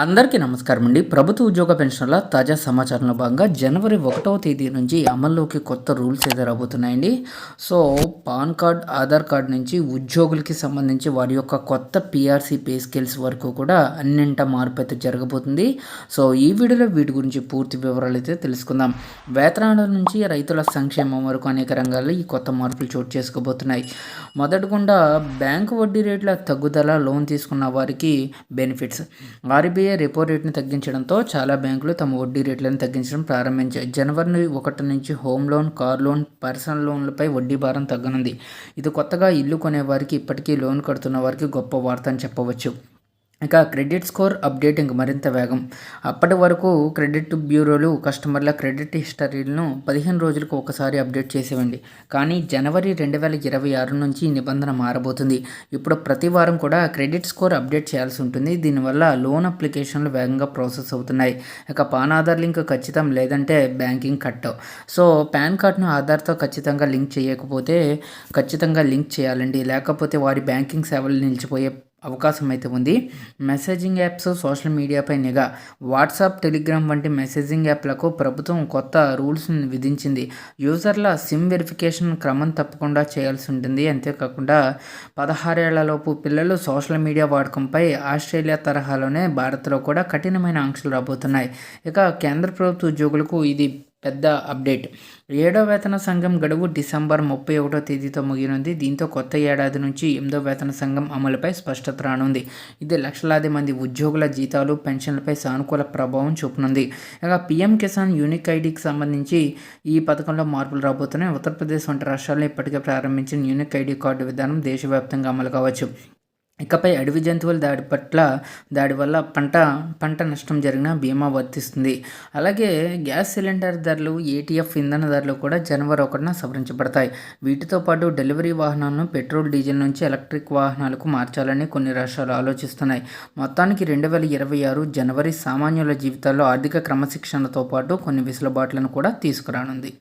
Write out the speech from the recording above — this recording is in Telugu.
అందరికీ నమస్కారం అండి. ప్రభుత్వ ఉద్యోగ పెన్షన్ల తాజా సమాచారంలో భాగంగా జనవరి ఒకటవ తేదీ నుంచి అమల్లోకి కొత్త రూల్స్ అయితే రాబోతున్నాయండి. So PAN card Aadhaar card నుంచి ఉద్యోగులకి సంబంధించి వారి యొక్క కొత్త పిఆర్సీ పే స్కేల్స్ వరకు కూడా అన్నింట మార్పు అయితే జరగబోతుంది. సో ఈ వీడియోలో వీటి గురించి పూర్తి వివరాలు అయితే తెలుసుకుందాం. వేతనాల నుంచి రైతుల సంక్షేమం వరకు అనేక రంగాల్లో ఈ కొత్త మార్పులు చోటు చేసుకోబోతున్నాయి. మొదటిగుండా బ్యాంకు వడ్డీ రేట్ల తగ్గుదల లోన్ తీసుకున్న వారికి బెనిఫిట్స్. ఆర్బీఐ ఆర్బీఐ రెపో రేట్ని తగ్గించడంతో చాలా బ్యాంకులు తమ వడ్డీ రేట్లను తగ్గించడం ప్రారంభించాయి జనవరి ఒకటి నుంచి home loan car loan personal లోన్లపై వడ్డీ భారం తగ్గనుంది. ఇది కొత్తగా ఇల్లు కొనే వారికి ఇప్పటికీ లోన్ కడుతున్న వారికి గొప్ప వార్త అని చెప్పవచ్చు. ఇక క్రెడిట్ స్కోర్ అప్డేటింగ్ మరింత వేగం. అప్పటి వరకు క్రెడిట్ బ్యూరోలు కస్టమర్ల క్రెడిట్ హిస్టరీలను పదిహేను రోజులకు ఒకసారి అప్డేట్ చేసేవండి. కానీ జనవరి రెండు వేల ఇరవై ఆరు నుంచి నిబంధన మారబోతుంది. ఇప్పుడు ప్రతి వారం కూడా క్రెడిట్ స్కోర్ అప్డేట్ చేయాల్సి ఉంటుంది. దీనివల్ల లోన్ అప్లికేషన్లు వేగంగా ప్రాసెస్ అవుతున్నాయి. ఇక పాన్ ఆధార్ లింక్ ఖచ్చితం లేదంటే బ్యాంకింగ్ కట్ సో పాన్ కార్డ్ను ఆధార్తో ఖచ్చితంగా లింక్ చేయకపోతే ఖచ్చితంగా లింక్ చేయాలండి. లేకపోతే వారి బ్యాంకింగ్ సేవలు నిలిచిపోయే అవకాశం అయితే ఉంది. మెసేజింగ్ యాప్స్ సోషల్ మీడియాపై నిఘా. వాట్సాప్ టెలిగ్రామ్ వంటి మెసేజింగ్ యాప్లకు ప్రభుత్వం కొత్త రూల్స్ని విధించింది. యూజర్ల సిమ్ వెరిఫికేషన్ క్రమం తప్పకుండా చేయాల్సి ఉంటుంది. అంతేకాకుండా పదహారేళ్ళలోపు పిల్లలు సోషల్ మీడియా వాడకంపై ఆస్ట్రేలియా తరహాలోనే భారత్లో కూడా కఠినమైన ఆంక్షలు రాబోతున్నాయి. ఇక కేంద్ర ప్రభుత్వ ఉద్యోగులకు ఇది పెద్ద అప్డేట్. ఏడో వేతన సంఘం గడువు డిసెంబర్ ముప్పై ఒకటో తేదీతో ముగినుంది దీంతో కొత్త ఏడాది నుంచి ఎనిమిదో వేతన సంఘం అమలుపై స్పష్టత రానుంది. ఇది లక్షలాది మంది ఉద్యోగుల జీతాలు పెన్షన్లపై సానుకూల ప్రభావం చూపనుంది. ఇక పీఎం కిసాన్ యూనిక్ ఐడికి సంబంధించి ఈ పథకంలో మార్పులు రాబోతున్నాయి. ఉత్తరప్రదేశ్ వంటి రాష్ట్రాల్లో ఇప్పటికే ప్రారంభించిన యూనిక్ ఐడి కార్డు విధానం దేశవ్యాప్తంగా అమలు కావచ్చు. ఇకపై అడవి జంతువుల దాడి పట్ల దాడి వల్ల పంట పంట నష్టం జరిగిన బీమా వర్తిస్తుంది. అలాగే గ్యాస్ సిలిండర్ ధరలు ఏటీఎఫ్ ఇంధన ధరలు కూడా జనవరి ఒకటిన సవరించబడతాయి. వీటితో పాటు డెలివరీ వాహనాలను పెట్రోల్ డీజిల్ నుంచి ఎలక్ట్రిక్ వాహనాలకు మార్చాలని కొన్ని రాష్ట్రాలు ఆలోచిస్తున్నాయి. మొత్తానికి రెండు వేల ఇరవై ఆరు జనవరి సామాన్యుల జీవితాల్లో ఆర్థిక క్రమశిక్షణతో పాటు కొన్ని వెసులుబాట్లను కూడా తీసుకురానుంది.